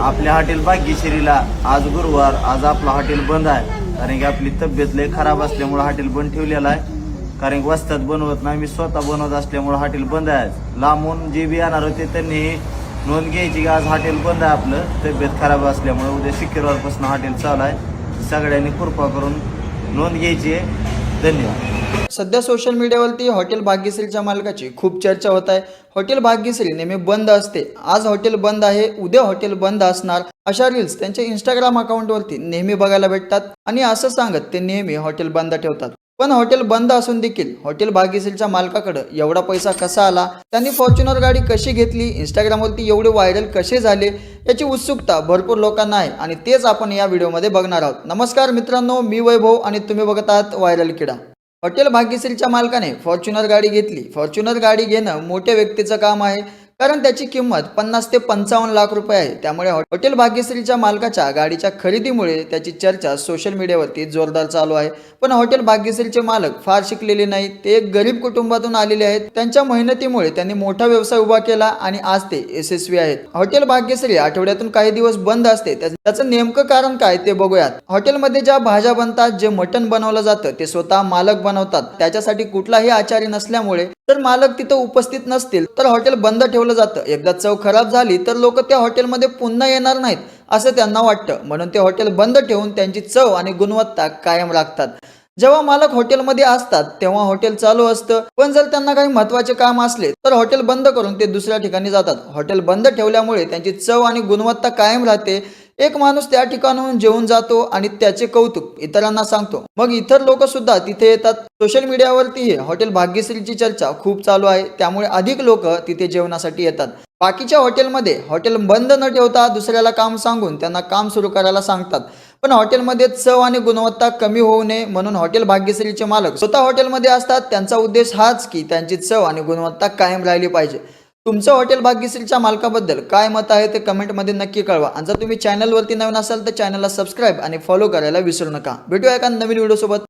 आपल्या हॉटेल भाग्यश्रीला आज गुरुवार आज आपलं हॉटेल बंद आहे. कारण की आपली तब्येत लय खराब असल्यामुळे हॉटेल बंद ठेवलेलं आहे. कारण की वस्तात बनवत नाही मी स्वतः बनवत असल्यामुळे हॉटेल बंद आहे. लांबून जे बी येणार होते त्यांनी नोंद घ्यायची की आज हॉटेल बंद आहे आपलं. तब्येत खराब असल्यामुळे उद्या शुक्रवारपासून हॉटेल चालू आहे. सगळ्यांनी कृपा करून नोंद घ्यायची आहे. धन्यवाद. सध्या सोशल मीडियावरती हॉटेल भाग्यश्रीच्या मालकाची खूप चर्चा होत आहे. हॉटेल भाग्यश्री नेहमी बंद असते. आज हॉटेल बंद आहे उद्या हॉटेल बंद असणार. अशा रील्स त्यांच्या इंस्टाग्राम अकाउंटवरती नेहमी बघायला भेटतात आणि असं सांगत ते नेहमी हॉटेल बंद ठेवतात. पण हॉटेल बंद असून देखील हॉटेल भाग्यश्रीच्या मालकाकडे एवढा पैसा कसा आला? त्यांनी फॉर्च्युनर गाडी कशी घेतली? इंस्टाग्रामवरती एवढे व्हायरल कसे झाले? याची उत्सुकता भरपूर लोकांना आहे आणि तेच आपण या व्हिडिओमध्ये बघणार आहोत. नमस्कार मित्रांनो मी वैभव आणि तुम्ही बघत आहात व्हायरल किडा. हॉटेल भाग्यश्रीच्या मालकाने फॉर्च्युनर गाडी घेतली. फॉर्च्युनर गाडी घेणं मोठ्या व्यक्तीचं काम आहे. कारण त्याची किंमत पन्नास ते पंचावन्न लाख रुपये आहे. त्यामुळे हॉटेल भाग्यश्रीच्या मालकाच्या गाडीच्या खरेदीमुळे त्याची चर्चा सोशल मीडियावरती जोरदार चालू आहे. पण हॉटेल भाग्यश्रीचे मालक फार शिकलेले नाहीत. ते एक गरीब कुटुंबातून आलेले आहेत. त्यांच्या मेहनतीमुळे त्यांनी मोठा व्यवसाय उभा केला आणि आज ते यशस्वी आहेत. हॉटेल भाग्यश्री आठवड्यातून काही दिवस बंद असते. त्याचं नेमकं कारण काय ते बघूयात. हॉटेलमध्ये ज्या भाज्या बनतात जे मटण बनवलं जातं ते स्वतः मालक बनवतात. त्याच्यासाठी कुठलाही आचार्य नसल्यामुळे तर मालक तिथं उपस्थित नसतील तर हॉटेल बंद ठेवलं जातं. एकदा चव खराब झाली तर लोक त्या हॉटेलमध्ये पुन्हा येणार नाहीत असं त्यांना वाटतं. म्हणून ते हॉटेल बंद ठेवून त्यांची चव आणि गुणवत्ता कायम राखतात. जेव्हा मालक हॉटेलमध्ये असतात तेव्हा हॉटेल चालू असतं. पण जर त्यांना काही महत्त्वाचे काम असले तर हॉटेल बंद करून ते दुसऱ्या ठिकाणी जातात. हॉटेल बंद ठेवल्यामुळे त्यांची चव आणि गुणवत्ता कायम राहते. एक माणूस त्या ठिकाणाहून जेवून जातो आणि त्याचे कौतुक इतरांना सांगतो. मग इतर लोक सुद्धा तिथे येतात. सोशल मीडियावरती हॉटेल भाग्यश्रीची चर्चा खूप चालू आहे. त्यामुळे अधिक लोक तिथे जेवणासाठी येतात. बाकीच्या हॉटेलमध्ये हॉटेल बंद न ठेवता दुसऱ्याला काम सांगून त्यांना काम सुरू करायला सांगतात. पण हॉटेलमध्ये चव आणि गुणवत्ता कमी होऊ नये म्हणून हॉटेल भाग्यश्रीचे मालक स्वतः हॉटेलमध्ये असतात. त्यांचा उद्देश हाच की त्यांची चव आणि गुणवत्ता कायम राहिली पाहिजे. तुमचं हॉटेल भाग्यश्रीच्या मालकाबद्दल काय मत आहे ते कमेंटमध्ये नक्की कळवा. आणि जर तुम्ही चॅनलवरती नवीन असाल तर चॅनलला सबस्क्राईब आणि फॉलो करायला विसरू नका. भेटूया एका नवीन व्हिडिओसोबत